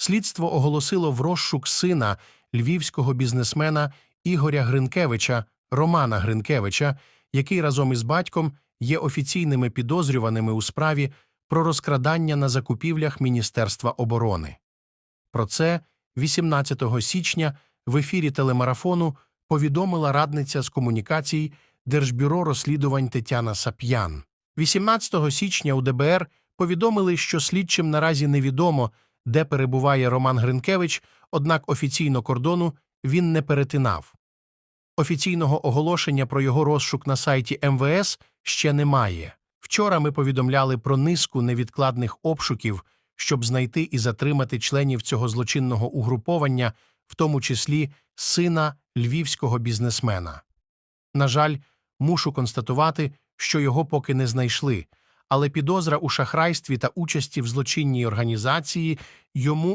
слідство оголосило в розшук сина львівського бізнесмена Ігоря Гринкевича, Романа Гринкевича, який разом із батьком є офіційними підозрюваними у справі про розкрадання на закупівлях Міністерства оборони. Про це 18 січня в ефірі телемарафону повідомила радниця з комунікацій Держбюро розслідувань Тетяна Сап'ян. 18 січня у ДБР повідомили, що слідчим наразі невідомо, де перебуває Роман Гринкевич, однак офіційно кордону він не перетинав. Офіційного оголошення про його розшук на сайті МВС ще немає. Вчора ми повідомляли про низку невідкладних обшуків, щоб знайти і затримати членів цього злочинного угруповання, в тому числі сина львівського бізнесмена. На жаль, мушу констатувати, що його поки не знайшли, але підозра у шахрайстві та участі в злочинній організації йому